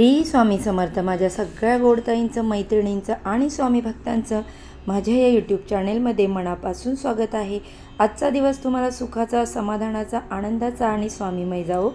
श्री स्वामी समर्थ माझ्या सगळ्या गोडताईंचं मैत्रिणींचं आणि स्वामी भक्तांचं माझ्या या यूट्यूब चॅनेलमध्ये मनापासून स्वागत आहे. आजचा दिवस तुम्हाला सुखाचा समाधानाचा आनंदाचा आणि स्वामीमय जाओ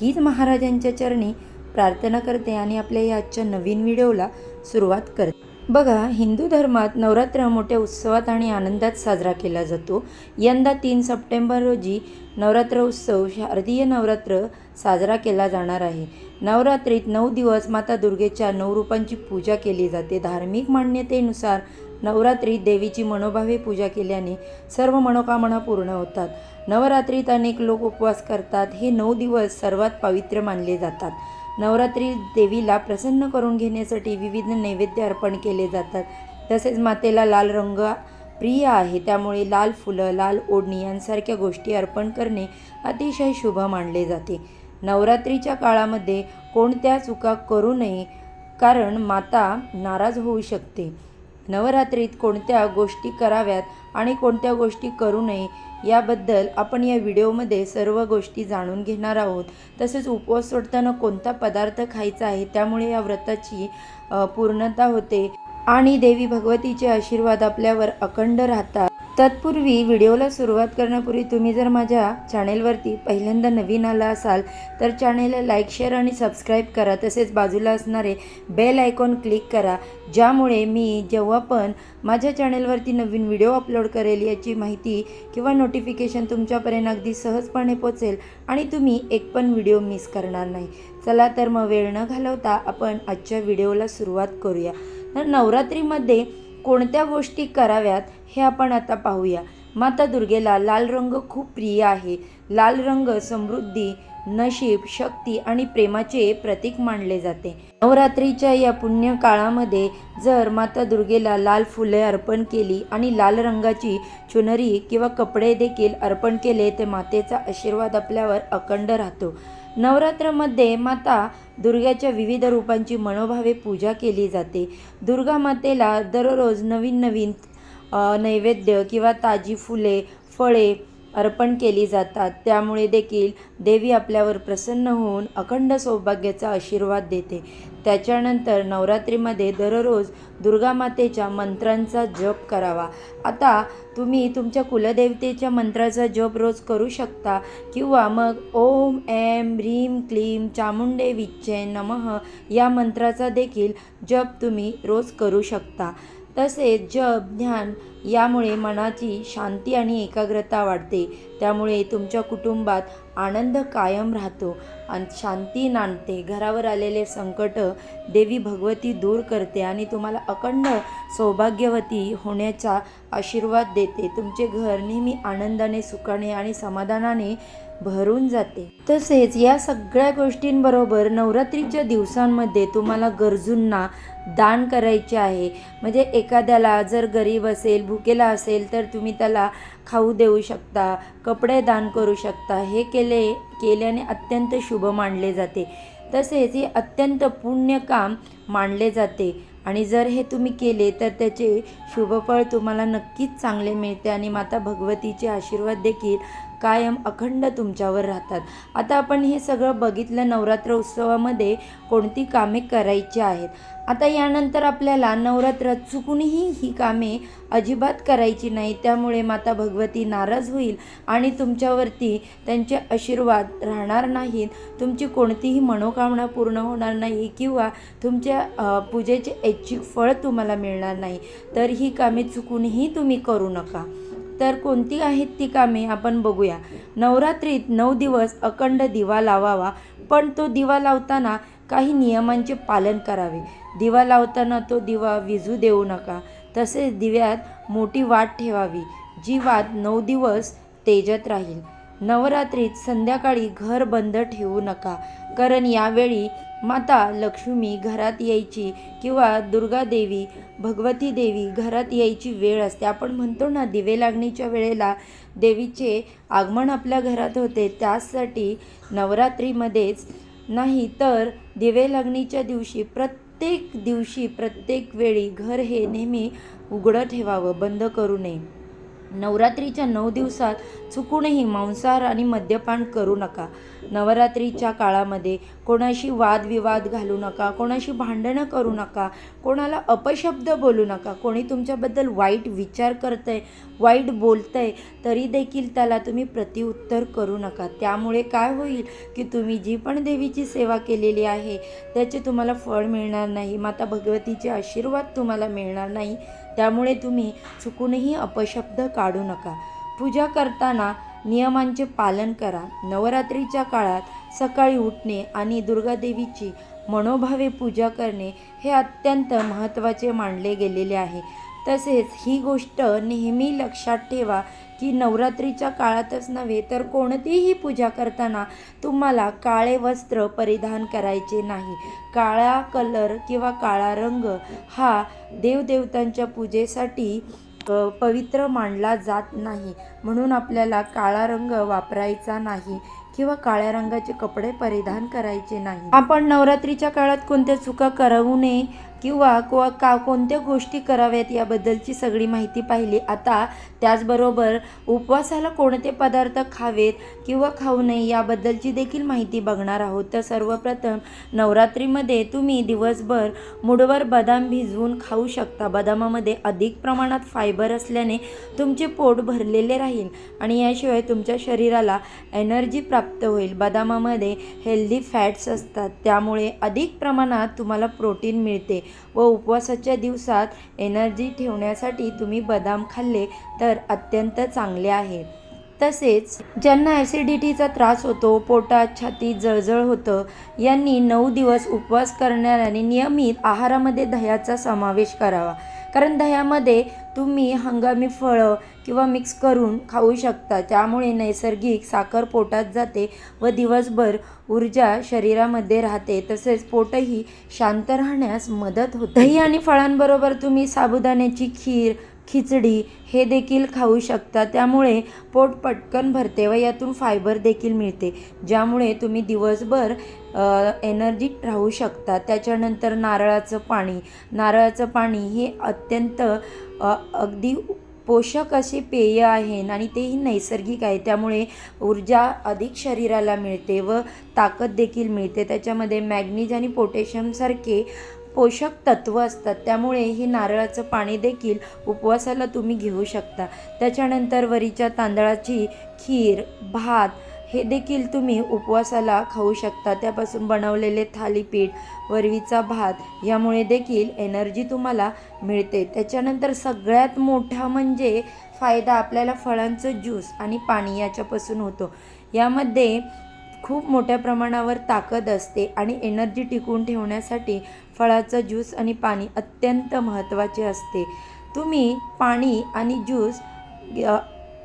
हीच महाराजांच्या चरणी प्रार्थना करते आणि आपल्या या आजच्या नवीन व्हिडिओला सुरुवात करते. बघा हिंदू धर्मात नवरात्र मोठ्या उत्सवात आणि आनंदात साजरा केला जातो. यंदा तीन सप्टेंबर रोजी नवरात्र उत्सव शारदीय नवरात्र साजरा केला जाणार आहे. नवरात्रीत नऊ दिवस माता दुर्गेच्या नऊ रूपांची पूजा केली जाते. धार्मिक मान्यतेनुसार नवरात्रीत देवीची मनोभावे पूजा केल्याने सर्व मनोकामना पूर्ण होतात. नवरात्रीत अनेक लोक उपवास करतात. हे नऊ दिवस सर्वात पवित्र मानले जातात. नवरात्री देवीला प्रसन्न करून घेण्यासाठी विविध नैवेद्य अर्पण केले जातात. तसेच मातेला लाल रंग प्रिय आहे. त्यामुळे लाल फुलं लाल ओढणी यांसारख्या गोष्टी अर्पण करणे अतिशय शुभ मानले जाते. नवरात्रीच्या काळामध्ये कोणत्या चुका करू नये कारण माता नाराज होऊ शकते. नवरात्रीत कोणत्या गोष्टी कराव्यात आणि कोणत्या गोष्टी करू नये याबद्दल आपण या व्हिडिओमध्ये सर्व गोष्टी जाणून घेणार आहोत. तसेच उपवास सोडताना कोणता पदार्थ खायचा आहे त्यामुळे या व्रताची पूर्णता होते. आणि देवी भगवतीचे आशीर्वाद आपल्यावर अखंड राहतात. तत्पूर्वी व्हिडिओला सुरुवात करण्यापूर्वी तुम्ही जर माझ्या चॅनेलवरती पहिल्यांदा नवीन आला असाल तर चॅनेलला लाईक शेअर आणि सबस्क्राईब करा. तसेच बाजूला असणारे बेल आयकॉन क्लिक करा ज्यामुळे मी जेव्हा पण माझ्या चॅनेलवरती नवीन व्हिडिओ अपलोड करेल याची माहिती किंवा नोटिफिकेशन तुमच्यापर्यंत अगदी सहजपणे पोचेल आणि तुम्ही एक पण व्हिडिओ मिस करणार नाही. चला तर मग वेळ न घालवता आपण आजच्या व्हिडिओला सुरुवात करूया. तर नवरात्रीमध्ये कोणत्या गोष्टी कराव्यात हे आपण आता पाहूया. माता दुर्गेला लाल रंग खूप प्रिय आहे. लाल रंग समृद्धी नशीब शक्ती आणि प्रेमाचे प्रतीक मानले जाते. नवरात्रीच्या या पुण्य काळामध्ये जर माता दुर्गेला लाल फुले अर्पण केली आणि लाल रंगाची चुनरी किंवा कपडे देखील अर्पण केले तर मातेचा आशीर्वाद आपल्यावर अखंड राहतो. नवरात्रमध्ये माता दुर्गाच्या विविध रूपांची मनोभावे पूजा केली जाते. दुर्गा मातेला दररोज नवीन नवीन नैवेद्य किंवा ताजी फुले फळे अर्पण केली जातात. त्यामुळे देखील देवी आपल्यावर प्रसन्न होऊन अखंड सौभाग्याचा आशीर्वाद देते. त्याच्यानंतर नवरात्रीमध्ये दररोज दुर्गा मातेच्या मंत्रांचा जप करावा. आता तुम्ही तुमच्या कुलदेवतेच्या मंत्राचा जप रोज करू शकता किंवा मग ओम एम ह्रीम क्लीम चामुंडे विच्चे नमः या मंत्राचा देखील जप तुम्ही रोज करू शकता. तसेच जप ध्यान यामुळे मनाची शांती आणि एकाग्रता वाढते. त्यामुळे तुमच्या कुटुंबात आनंद कायम राहतो आणि शांती नांदते. घरावर आलेले संकट देवी भगवती दूर करते आणि तुम्हाला अखंड सौभाग्यवती होण्याचा आशीर्वाद देते. तुमचे घर नेहमी आनंदाने सुखाने आणि समाधानाने भरून जाते. तसेच या सगळ्या गोष्टींबरोबर नवरात्रीच्या दिवसांमध्ये तुम्हाला गरजूंना दान करायचे आहे. म्हणजे एखाद्याला जर गरीब असेल भुकेला असेल तर तुम्ही त्याला खाऊ देऊ शकता कपडे दान करू शकता. हे केले केल्याने अत्यंत शुभ मानले जाते. तसेच हे अत्यंत पुण्य काम मानले जाते. आणि जर हे तुम्ही केले तर त्याचे शुभफळ तुम्हाला नक्कीच चांगले मिळते. आणि माता भगवतीचे आशीर्वाद देखील कायम अखंड तुमच्यावर राहतात. आता आपण हे सगळं बघितलं नवरात्र उत्सवामध्ये कोणती कामे करायची आहेत. आता यानंतर आपल्याला नवरात्रात चुकूनही ही कामे अजिबात करायची नाही. त्यामुळे माता भगवती नाराज होईल आणि तुमच्यावरती त्यांचे आशीर्वाद राहणार नाहीत. तुमची कोणतीही मनोकामना पूर्ण होणार नाही किंवा तुमच्या पूजेचे ऐच्छिक फळ तुम्हाला मिळणार नाही. तर ही कामे चुकूनही तुम्ही करू नका. तर कोणती आहेत ती कामे आपण बघूया. नवरात्रीत नऊ दिवस अखंड दिवा लावावा पण तो दिवा लावताना काही नियमांचे पालन करावे. दिवा लावताना तो दिवा विजू देऊ नका तसेच दिव्यात मोठी वाट ठेवावी जी वाट नऊ दिवस तेजत राहील. नवरात्रीत संध्याकाळी घर बंद ठेवू नका. कारण यावेळी माता लक्ष्मी घरात यायची किंवा दुर्गा देवी भगवती देवी घरात यायची वेळ असते. आपण म्हणतो ना दिवे लागणीच्या वेळेला देवीचे आगमन आपल्या घरात होते. त्यासाठी नवरात्रीमध्येच नाही तर दिवे लागणीच्या दिवशी प्रत्येक दिवशी प्रत्येक वेळी घर हे नेहमी उघडं ठेवावं बंद करू नये. नवरात्रीच्या नऊ दिवसात चुकूनही मांसाहार आणि मद्यपान करू नका. नवरात्रीच्या काळामध्ये कोणाशी वादविवाद घालू नका कोणाशी भांडणं करू नका कोणाला अपशब्द बोलू नका. कोणी तुमच्याबद्दल वाईट विचार करतंय वाईट बोलतंय तरी देखील त्याला तुम्ही प्रतिउत्तर करू नका. त्यामुळे काय होईल की तुम्ही जी पण देवीची सेवा केलेली आहे त्याचे तुम्हाला फळ मिळणार नाही. माता भगवतीचे आशीर्वाद तुम्हाला मिळणार नाही. त्यामुळे तुम्ही चुकूनही अपशब्द काढू नका. पूजा करताना नियमांचे पालन करा. नवरात्रीच्या काळात सकाळी उठणे आणि दुर्गादेवीची मनोभावे पूजा करणे हे अत्यंत महत्त्वाचे मानले गेलेले आहे. तसेच ही गोष्ट नेहमी लक्षात ठेवा की नवरात्रीच्या काळातच नव्हे तर कोणतीही पूजा करताना तुम्हाला काळे वस्त्र परिधान करायचे नाही. काळा कलर किंवा काळा रंग हा देवदेवतांच्या पूजेसाठी पवित्र मानला जात नाही. म्हणून आपल्याला काळा रंग वापरायचा नाही किंवा काळ्या रंगाचे कपडे परिधान करायचे नाही. आपण नवरात्रीच्या काळात कोणत्या चुका करू नये किंवा को का कोणत्या गोष्टी कराव्यात याबद्दलची सगळी माहिती पाहिली. आता त्याचबरोबर उपवासाला कोणते पदार्थ खावेत किंवा खाऊ नये याबद्दलची देखील माहिती बघणार आहोत. तर सर्वप्रथम नवरात्रीमध्ये तुम्ही दिवसभर मुडवर बदाम भिजवून खाऊ शकता. बदामामध्ये अधिक प्रमाणात फायबर असल्याने तुमचे पोट भरलेले राहील आणि याशिवाय तुमच्या शरीराला एनर्जी प्राप्त होईल. बदामामध्ये हेल्दी फॅट्स असतात. त्यामुळे अधिक प्रमाणात तुम्हाला प्रोटीन मिळते. व उपवासाच्या दिवसात एनर्जी ठेवण्यासाठी तुम्ही बदाम खाल्ले तर अत्यंत चांगले आहे. तसेच ज्यांना ॲसिडिटीचा त्रास होतो पोटात छातीत जळजळ होतं यांनी नऊ दिवस उपवास करणाऱ्यांनी नियमित आहारामध्ये दह्याचा समावेश करावा. कारण दह्यामध्ये तुम्ही हंगामी फळं किंवा मिक्स करून खाऊ शकता. त्यामुळे नैसर्गिक साखर पोटात जाते व दिवसभर ऊर्जा शरीरामध्ये राहते. तसेच पोटही शांत राहण्यास मदत होते. दही आणि फळांबरोबर तुम्ही साबुदाण्याची खीर खिचडी हे देखील खाऊ शकता. त्यामुळे पोट पटकन भरते व यातून फायबर देखील मिळते ज्यामुळे तुम्ही दिवसभर एनर्जिक राहू शकता. त्याच्यानंतर नारळाचं पाणी. नारळाचं पाणी हे अत्यंत अगदी पोषक असे पेय आहे आणि तेही नैसर्गिक आहे. त्यामुळे ऊर्जा अधिक शरीराला मिळते व ताकद देखील मिळते. त्याच्यामध्ये मॅग्नीज आणि पोटॅशियमसारखे पोषक तत्व असतात. त्यामुळे ही नारळाचं पाणी देखील उपवासाला तुम्ही घेऊ शकता. त्याच्यानंतर वरीच्या तांदळाची खीर भात हे देखील तुम्ही उपवासाला खाऊ शकता. त्यापासून बनवलेले थालीपीठ वरवीचा भात यामुळे देखील एनर्जी तुम्हाला मिळते. त्याच्यानंतर सगळ्यात मोठा म्हणजे फायदा आपल्याला फळांचं ज्यूस आणि पाणी याच्यापासून होतो. यामध्ये खूप मोठ्या प्रमाणावर ताकद असते आणि एनर्जी टिकवून ठेवण्यासाठी फळाचं ज्यूस आणि पाणी अत्यंत महत्त्वाचे असते. तुम्ही पाणी आणि ज्यूस य-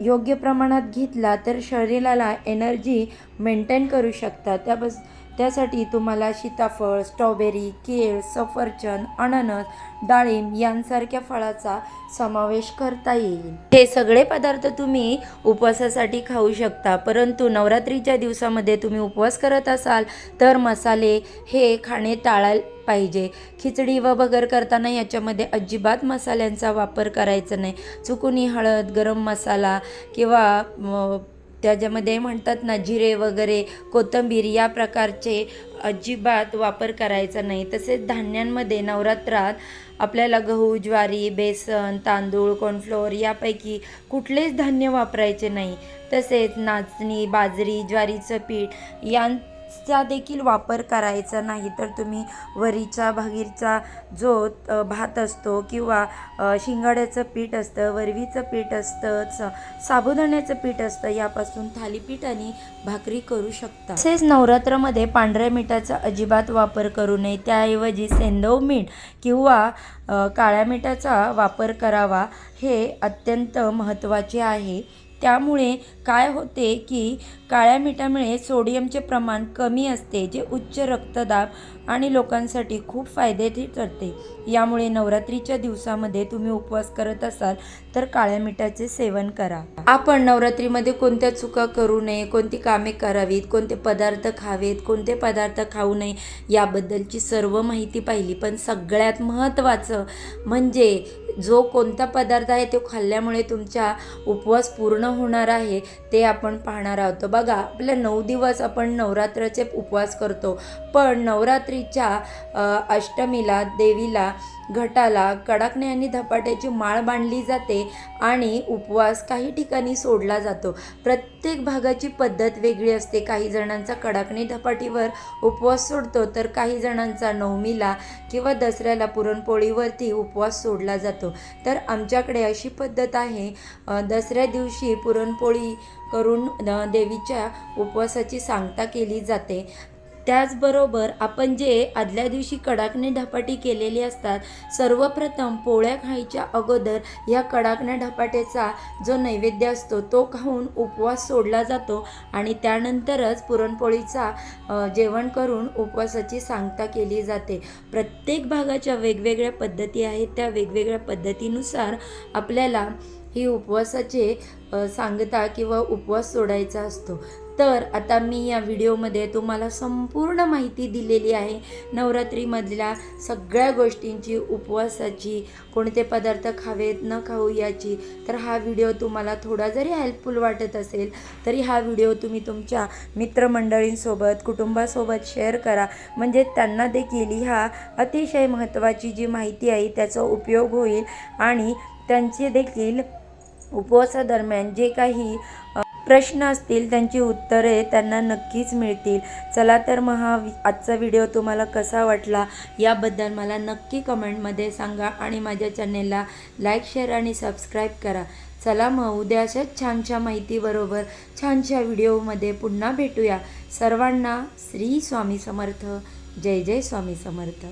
योग्य प्रमाणात घेतला तर शरीराला एनर्जी मेंटेन करू शकता. त्यापास त्यासाठी तुम्हाला सीताफळ स्ट्रॉबेरी केळ सफरचंद अननस डाळिंब यांसारख्या फळाचा समावेश करता येईल. हे सगळे पदार्थ तुम्ही उपवासासाठी खाऊ शकता परंतु नवरात्रीच्या दिवसामध्ये तुम्ही उपवास करत असाल तर मसाले हे खाणे टाळा पाहिजे. खिचडी व बगर करताना याच्यामध्ये अजिबात मसाल्यांचा वापर करायचा नाही. चुकूनी हळद गरम मसाला किंवा त्याच्यामध्ये म्हणतात ना जिरे वगैरे कोथिंबीर या प्रकारचे अजिबात वापर करायचा नाही. तसेच धान्यांमध्ये नवरात्रात आपल्याला गहू ज्वारी बेसन तांदूळ कॉर्नफ्लोअर यापैकी कुठलेच धान्य वापरायचे नाही. तसेच नाचणी बाजरी ज्वारीचं पीठ चा देखील वापर करायचा नाही तर तुम्ही वरीचा भागीरचा जो भात असतो किंवा शिंगाड्याचं पीठ असतं वरवीचं पीठ असतं सा साबुदाण्याचं पीठ असतं यापासून थालीपीठ आणि भाकरी करू शकता. तसेच नवरात्रामध्ये पांढऱ्या मिठाचा अजिबात वापर करू नये. त्याऐवजी सेंदव मीठ किंवा काळ्या मिठाचा वापर करावा हे अत्यंत महत्त्वाचे आहे. त्यामुळे काय होते की काळ्या मिठामुळे सोडियमचे प्रमाण कमी असते जे उच्च रक्तदाब आणि लोकांसाठी खूप फायदेशीर ठरते. यामुळे नवरात्रीच्या दिवसामध्ये तुम्ही उपवास करत असाल तर काळ्या मिठाचे सेवन करा. आपण नवरात्रीमध्ये कोणत्या चुका करू नये कोणती कामे करावीत कोणते पदार्थ खावेत कोणते पदार्थ खाऊ नये याबद्दलची सर्व माहिती पाहिली. पण सगळ्यात महत्त्वाचं म्हणजे जो कोणता पदार्थ आहे तो खाल्ल्यामुळे तुमचा उपवास पूर्ण होणार आहे ते आपण पाहणार आहोत. बघा आपल्या नऊ दिवस आपण नवरात्राचे उपवास करतो. पण नवरात्रीच्या अष्टमीला देवीला घटाला कडाकणे आणि धपाट्याची माळ बांधली जाते आणि उपवास काही ठिकाणी सोडला जातो. प्रत्येक भागाची पद्धत वेगळी असते. काही जणांचा कडकणे धपाटीवर उपवास सोडतो तर काही जणांचा नवमीला किंवा दसऱ्याला पुरणपोळीवरती उपवास सोडला जातो. तर आमच्याकडे अशी पद्धत आहे दसऱ्या दिवशी पुरणपोळी करून देवीच्या उपवासाची सांगता केली जाते. त्याचबरोबर आपण जे आदल्या दिवशी कडाकणे ढपाटी केलेली असतात सर्वप्रथम पोळ्या खायच्या अगोदर या कडाकण्या ढपाट्याचा जो नैवेद्य असतो तो खाऊन उपवास सोडला जातो आणि त्यानंतरच पुरणपोळीचा जेवण करून उपवासाची सांगता केली जाते. प्रत्येक भागाच्या वेगवेगळ्या पद्धती आहेत. त्या वेगवेगळ्या पद्धतीनुसार आपल्याला ही उपवासाचे सांगता किंवा उपवास सोडायचा असतो. तर आता मी या व्हिडिओमध्ये तुम्हाला संपूर्ण माहिती दिलेली आहे. नवरात्रीमधल्या सगळ्या गोष्टींची उपवासाची कोणते पदार्थ खावेत न खाऊ याची तर हा व्हिडिओ तुम्हाला थोडा जरी हेल्पफुल वाटत असेल तरी हा व्हिडिओ तुम्ही तुमच्या मित्रमंडळींसोबत कुटुंबासोबत शेअर करा. म्हणजे त्यांना देखील ह्या अतिशय महत्त्वाची जी माहिती आहे त्याचा उपयोग होईल. आणि त्यांचे देखील उपवासादरम्यान जे काही प्रश्न असतील त्यांची उत्तरे त्यांना नक्कीच मिळतील. चला तर मग हा आजचा व्हिडिओ तुम्हाला कसा वाटला याबद्दल मला नक्की कमेंटमध्ये सांगा आणि माझ्या चॅनेलला लाईक शेअर आणि सबस्क्राईब करा. चला मग उद्या अशाच छानशा माहितीबरोबर छानशा व्हिडिओमध्ये पुन्हा भेटूया. सर्वांना श्री स्वामी समर्थ. जय जय स्वामी समर्थ.